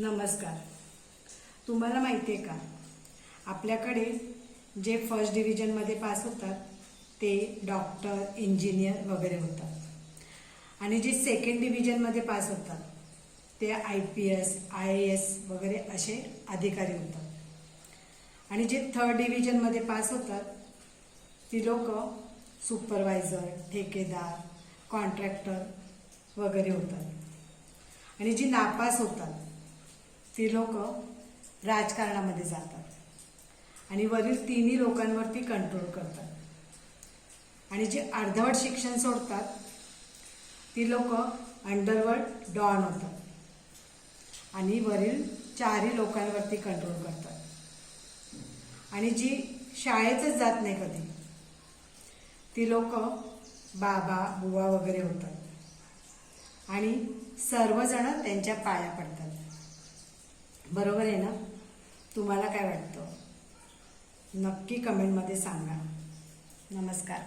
नमस्कार. तुम्हाला माहिती आहे का? आपल्याकडे जे फर्स्ट डिव्हिजनमध्ये पास होतात ते डॉक्टर इंजिनियर वगैरे होतात. आणि जे सेकंड डिव्हिजनमध्ये पास होतात ते I P S I A S वगैरे असे अधिकारी होतात. आणि जे थर्ड डिव्हिजनमध्ये पास होतात ती लोक सुपरवायझर ठेकेदार कॉन्ट्रॅक्टर वगैरे होतात. आणि जी नापास होतात ती लोक राजकारणामध्ये जातात. आणि वरील तिन्ही लोकांवरती कंट्रोल करतात. आणि जे अर्धवट शिक्षण सोडतात ती लोक अंडरवर्ल्ड डॉन होतात. आणि वरील चारही लोकांवरती कंट्रोल करतात. आणि जी शाळेतच जात नाही कधी ती लोक बाबा बुवा वगैरे होतात. आणि सर्वजण त्यांच्या पाया पडतात. बरोबर आहे ना? तुम्हाला काय वाटतं? नक्की कमेंटमध्ये सांगा. नमस्कार.